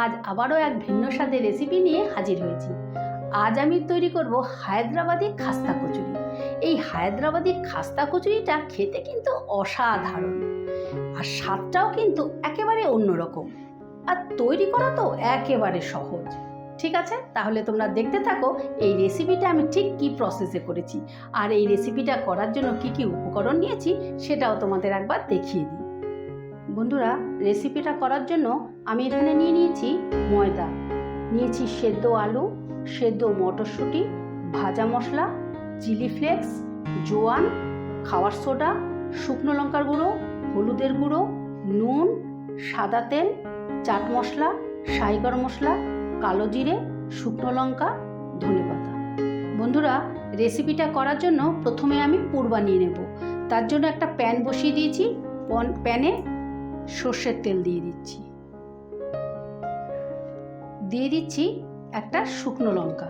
আজ আবারও এক ভিন্ন স্বাদের রেসিপি নিয়ে হাজির হয়েছি। আজ আমি তৈরি করব হায়দ্রাবাদি খাস্তা কচুরি। এই হায়দ্রাবাদি খাস্তা কচুরিটা খেতে কিন্তু অসাধারণ। আর স্বাদটাও কিন্তু একেবারে অন্যরকম। আর তৈরি করা তো একেবারে সহজ। ঠিক আছে? তাহলে তোমরা দেখতে থাকো এই রেসিপিটা আমি ঠিক কী প্রসেসে করেছি। আর এই রেসিপিটা করার জন্য কি কি উপকরণ নিয়েছি সেটাও তোমাদের একবার দেখিয়ে দিই। বন্ধুরা রেসিপিটা করার জন্য আমি এখানে নিয়ে নিয়েছি ময়দা। নিয়েছি সেদ্ধ আলু, সেদ্ধ মটরশুঁটি, ভাজা মশলা, চিলি ফ্লেক্স, জোয়ান, খাওয়ার সোডা, শুকনো লঙ্কার গুঁড়ো, হলুদের গুঁড়ো, নুন, সাদা তেল, চাট মশলা গরম মশলা, কালো জিরে, শুকনো লঙ্কা ধনেপাতা বন্ধুরা, রেসিপিটা করার জন্য প্রথমে আমি পুর বানিয়ে নেব। তার জন্য একটা প্যান বসিয়ে দিয়েছি। প্যানে সর্ষের তেল দিয়ে দিচ্ছি। দিয়ে দিচ্ছি একটা শুকনো লঙ্কা।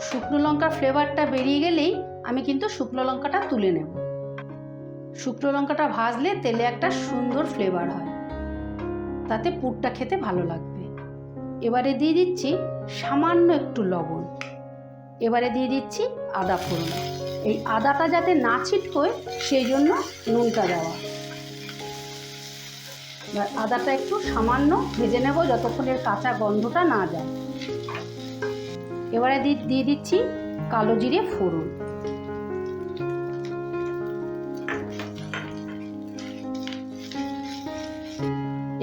শুকনো লঙ্কার ফ্লেভারটা বেরিয়ে গেলেই আমি কিন্তু শুকনো লঙ্কাটা তুলে নেব। শুকনো লঙ্কাটা ভাজলে তেলে একটা সুন্দর ফ্লেভার হয়। তাতে পুরটা খেতে ভালো লাগবে। এবারে দিয়ে দিচ্ছি সামান্য একটু লবণ। এবারে দিয়ে দিচ্ছি আদা ফোড়ন। এই আদাটা যাতে না ছিটকোয় সেই জন্য নুনটা দেওয়া। এবার আদাটা একটু সামান্য ভেজে নেব যতক্ষণ এর কাঁচা গন্ধটা না যায়। এবারে দিয়ে দিচ্ছি কালো জিরে ফোড়ন।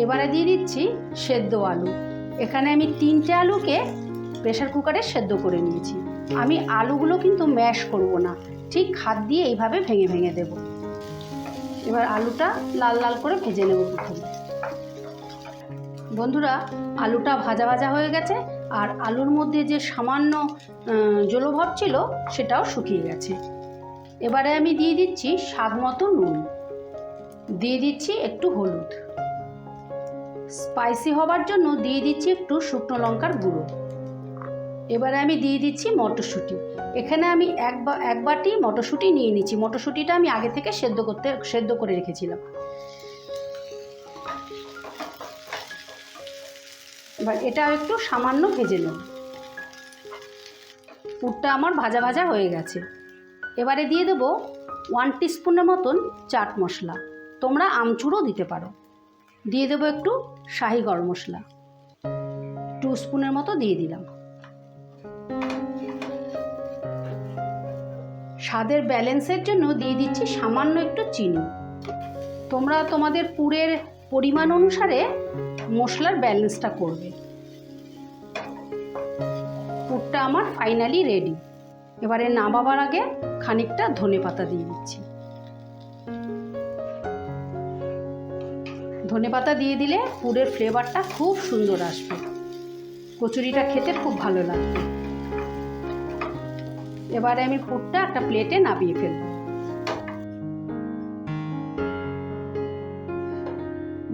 এবারে দিয়ে দিচ্ছি সেদ্ধ আলু। এখানে আমি তিনটে আলুকে প্রেশার কুকারে সেদ্ধ করে নিয়েছি। আমি আলুগুলো কিন্তু ম্যাশ করব না। ঠিক হাত দিয়ে এইভাবে ভেঙে ভেঙে দেব। এবার আলুটা লাল লাল করে ভেজে নেব প্রথমে। বন্ধুরা, আলুটা ভাজা ভাজা হয়ে গেছে, আর আলুর মধ্যে যে সামান্য জলভাব ছিল, সেটাও শুকিয়ে গেছে। এবারে আমি দিয়ে দিচ্ছি স্বাদ মতো নুন। দিয়ে দিচ্ছি একটু হলুদ। স্পাইসি হবার জন্য দিয়ে দিচ্ছি একটু শুকনো লঙ্কার গুঁড়ো। এবারে আমি দিয়ে দিচ্ছি মটরশুঁটি। এখানে আমি এক এক বাটি মটরশুঁটি নিয়ে নিচ্ছি। মটরশুঁটিটা আমি আগে থেকে সেদ্ধ করতে, সেদ্ধ করে রেখেছিলাম। এবার এটা একটু সামান্য ভেজে নেব। পুরটা আমার ভাজা ভাজা হয়ে গেছে। এবারে দিয়ে দেবো ওয়ান টিস্পুনের মতন চাট মশলা। তোমরা আমচুরও দিতে পারো। দিয়ে দেবো একটু শাহি গরম মশলা। টু স্পুনের মতো দিয়ে দিলাম। স্বাদের ব্যালেন্সের জন্য দিয়ে দিচ্ছি সামান্য একটু চিনি। তোমরা তোমাদের পুরের পরিমাণ অনুসারে মশলার ব্যালেন্সটা করবে। পুরটা আমার ফাইনালি রেডি। এবারে নামাবার আগে খানিকটা ধনে পাতা দিয়ে দিচ্ছি। ধনে পাতা দিয়ে দিলে পুরের ফ্লেভারটা খুব সুন্দর আসবে। কচুরিটা খেতে খুব ভালো লাগবে। এবারে আমি পুরটা একটা প্লেটে নামিয়ে ফেলব।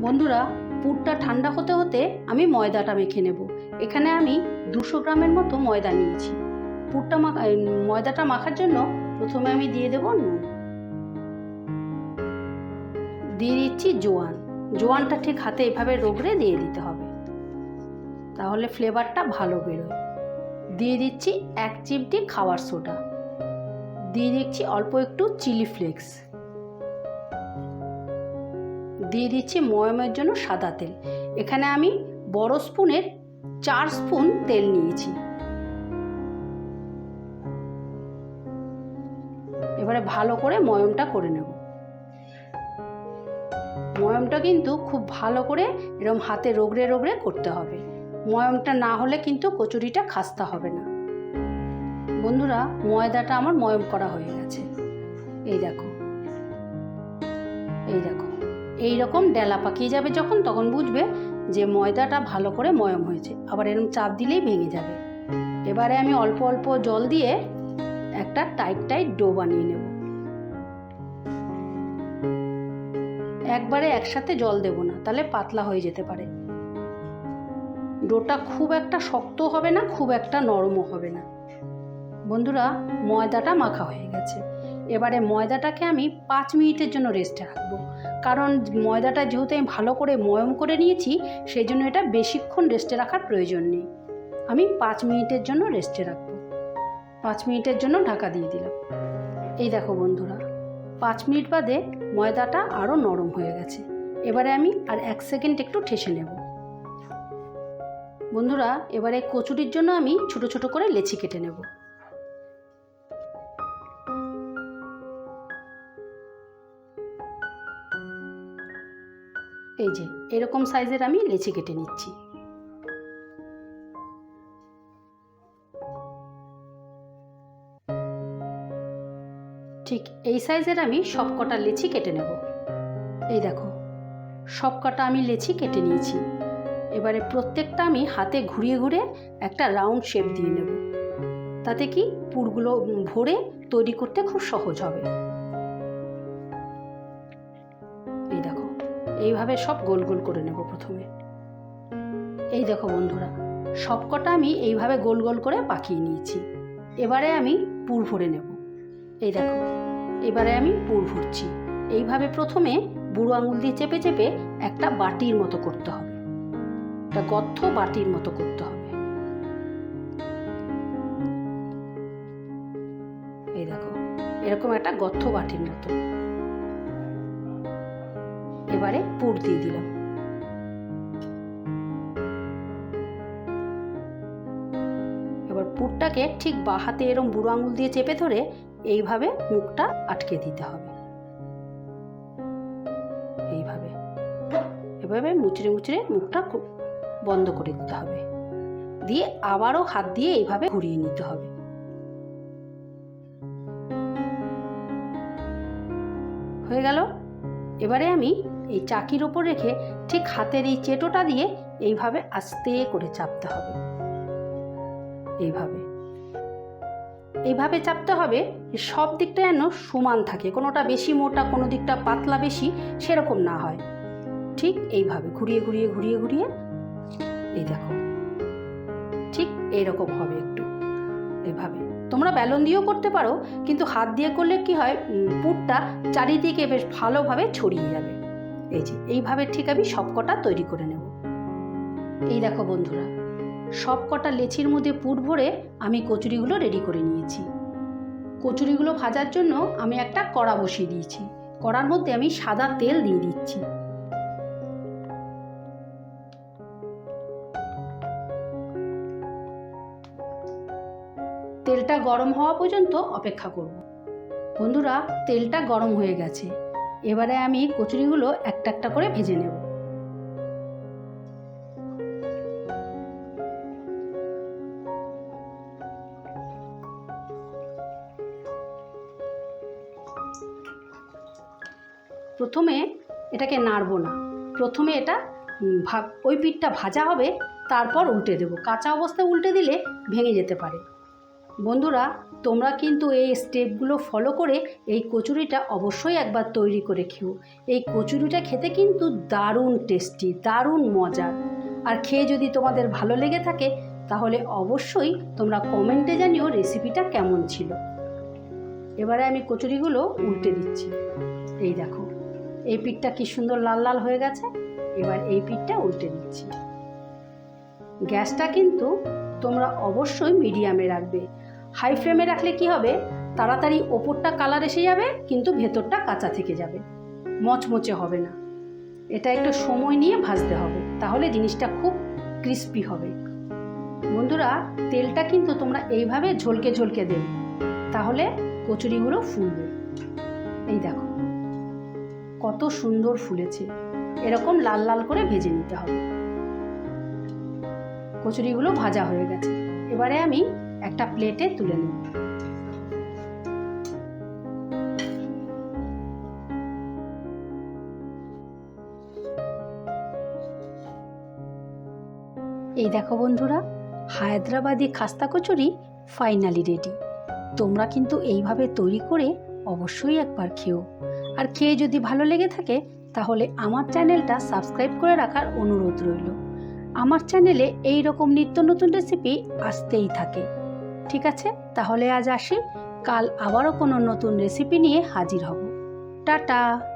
বন্ধুরা, পুরটা ঠান্ডা হতে হতে আমি ময়দাটা মেখে নেব। এখানে আমি দুশো গ্রামের মতো ময়দা নিয়েছি। পুরটা মাখা ময়দাটা মাখার জন্য প্রথমে আমি দিয়ে দেব নুন। দিয়ে দিচ্ছি জোয়ান। জোয়ানটা ঠিক হাতে এভাবে রগড়ে দিয়ে দিতে হবে। তাহলে ফ্লেভারটা ভালো বেরোয়। দিয়ে দিচ্ছি এক চিমটি খাওয়ার সোডা। দিয়ে দিচ্ছি অল্প একটু চিলি ফ্লেক্স। দিয়ে দিচ্ছি ময়মের জন্য সাদা তেল। এখানে আমি বড় স্পুনের চার স্পুন তেল নিয়েছি। এবারে ভালো করে ময়মটা করে নেব। ময়মটা কিন্তু খুব ভালো করে এরকম হাতে রগড়ে রোগড়ে করতে হবে। ময়মটা না হলে কিন্তু কচুরিটা খাস্তা হবে না। বন্ধুরা, ময়দাটা আমার ময়ম করা হয়ে গেছে। এই দেখো। এই দেখো। এই রকম ডেলা পাকিয়ে যাবে যখন, তখন বুঝবে যে ময়দাটা ভালো করে ময়ম হয়েছে। আবার এরকম চাপ দিলেই ভেঙে যাবে। এবারে আমি অল্প অল্প জল দিয়ে একটা টাইট টাইট ডো বানিয়ে নেব। একবারে একসাথে জল দেব না, তাহলে পাতলা হয়ে যেতে পারে। ডোটা খুব একটা শক্ত হবে না, খুব একটা নরমও হবে না। বন্ধুরা, ময়দাটা মাখা হয়ে গেছে। এবারে ময়দাটাকে আমি পাঁচ মিনিটের জন্য রেস্টে রাখব। কারণ ময়দাটা যেহেতু আমি ভালো করে ময়ম করে নিয়েছি সেই জন্য এটা বেশিক্ষণ রেস্টে রাখার প্রয়োজন নেই। আমি পাঁচ মিনিটের জন্য রেস্টে রাখব। পাঁচ মিনিটের জন্য ঢাকা দিয়ে দিলাম। এই দেখো বন্ধুরা, পাঁচ মিনিট বাদে ময়দাটা আরও নরম হয়ে গেছে। এবারে আমি আর এক সেকেন্ড একটু ঠেসে নেব। বন্ধুরা, এবারে কচুরির জন্য আমি ছোট ছোট করে লেচি কেটে নেব। এই যে, এরকম সাইজের আমি লেচি কেটে নিচ্ছি। ঠিক এই সাইজের আমি সব কটা লেচি কেটে নেব। এই দেখো সব কটা আমি লেচি কেটে নিয়েছি। এবারে প্রত্যেকটা আমি হাতে ঘুরিয়ে ঘুরে একটা রাউন্ড শেপ দিয়ে নেব। তাতে কি পুরগুলো ভরে তৈরি করতে খুব সহজ হবে। এই দেখো, এইভাবে সব গোল গোল করে নেব প্রথমে। এই দেখো বন্ধুরা সব কটা আমি এইভাবে গোল গোল করে পাকিয়ে নিয়েছি। এবারে আমি পুর ভরে নেব। এই দেখো, এবারে আমি পুর ভরছি। এইভাবে প্রথমে বুড়ো আঙুল দিয়ে চেপে চেপে একটা বাটির মতো করতে হবে। একটা গর্থ বাটির মতো করতে হবে। এই দেখো, এরকম একটা গর্থ বাটির মতো। এবারে পুর দিয়ে দিলাম। এবার পুরটাকে ঠিক বা হাতে এরম বুড়ো আঙুল দিয়ে চেপে ধরে এইভাবে মুখটা আটকে দিতে হবে। এইভাবে। এভাবে মুচড়ে মুচড়ে মুখটা খুব বন্ধ করে দিতে হবে। দিয়ে আবারও হাত দিয়ে এইভাবে ঘুরিয়ে নিতে হবে। হয়ে গেল। এবারে আমি এই চাকির ওপর রেখে ঠিক হাতের এই চেটোটা দিয়ে এইভাবে আস্তে করে চাপতে হবে। এইভাবে। এইভাবে চাপতে হবে সব দিকটা যেন সমান থাকে। কোনোটা বেশি মোটা, কোনো দিকটা পাতলা বেশি সেরকম না হয়। ঠিক এইভাবে ঘুরিয়ে ঘুরিয়ে ঘুরিয়ে ঘুরিয়ে এই দেখো। ঠিক এইরকম হবে একটু। এভাবে। তোমরা ব্যালন দিয়েও করতে পারো, কিন্তু হাত দিয়ে করলে কি হয় পুরটা চারিদিকে বেশ ভালোভাবে ছড়িয়ে যাবে। এই যে, এইভাবে ঠিক আমি সবকটা তৈরি করে নেব। এই দেখো বন্ধুরা সব কটা লেচির মধ্যে পুর ভরে আমি কচুরিগুলো রেডি করে নিয়েছি। কচুরিগুলো ভাজার জন্য আমি একটা কড়া বসিয়ে দিয়েছি। কড়ার মধ্যে আমি সাদা তেল দিয়ে দিচ্ছি। তেলটা গরম হওয়া পর্যন্ত অপেক্ষা করব। বন্ধুরা, তেলটা গরম হয়ে গেছে। এবারে আমি কচুরিগুলো একটা একটা করে ভেজে নেব। প্রথমে এটাকে নাড়বো না। প্রথমে এটা ওই পিঠটা ভাজা হবে, তারপর উল্টে দেবো। কাঁচা অবস্থায় উল্টে দিলে ভেঙে যেতে পারে। বন্ধুরা, তোমরা কিন্তু এই স্টেপগুলো ফলো করে এই কচুরিটা অবশ্যই একবার তৈরি করে খেও। এই কচুরিটা খেতে কিন্তু দারুণ টেস্টি দারুণ মজার আর খেয়ে যদি তোমাদের ভালো লেগে থাকে, তাহলে অবশ্যই তোমরা কমেন্টে জানিও রেসিপিটা কেমন ছিল। এবারে আমি কচুরিগুলো উল্টে দিচ্ছি। এই দেখো, এই পিঠটা কি সুন্দর লাল লাল হয়ে গেছে। এবার এই পিঠটা উল্টে দিচ্ছি। গ্যাসটা কিন্তু তোমরা অবশ্যই মিডিয়ামে রাখবে। হাই ফ্লেমে রাখলে কি হবে? তাড়াতাড়ি ওপরটা কালার এসে যাবে, কিন্তু ভেতরটা কাঁচা থেকে যাবে। মচমচে হবে না। এটা একটু সময় নিয়ে ভাজতে হবে, তাহলে জিনিসটা খুব ক্রিস্পি হবে। বন্ধুরা, তেলটা কিন্তু তোমরা এইভাবে ঝলকে ঝলকে দেবে, তাহলে কচুরিগুলো ফুলবে। এই দেখো, কত সুন্দর ফুলেছে। এরকম লাল লাল করে ভেজে নিতে হবে। কচুরিগুলো ভাজা হয়ে গেছে। এবারে আমি একটা প্লেটে তুলে নেব। এই দেখো বন্ধুরা, হায়দ্রাবাদি খাস্তা কচুরি ফাইনালি রেডি। তোমরা কিন্তু এইভাবে তৈরি করে অবশ্যই একবার খেও। আর খেয়ে যদি ভালো লেগে থাকে, তাহলে আমার চ্যানেলটা সাবস্ক্রাইব করে রাখার অনুরোধ রইল। আমার চ্যানেলে এই রকম নিত্য নতুন রেসিপি আসতেই থাকে। ঠিক আছে? তাহলে আজ আসি। কাল আবারও কোনো নতুন রেসিপি নিয়ে হাজির হব। টাটা!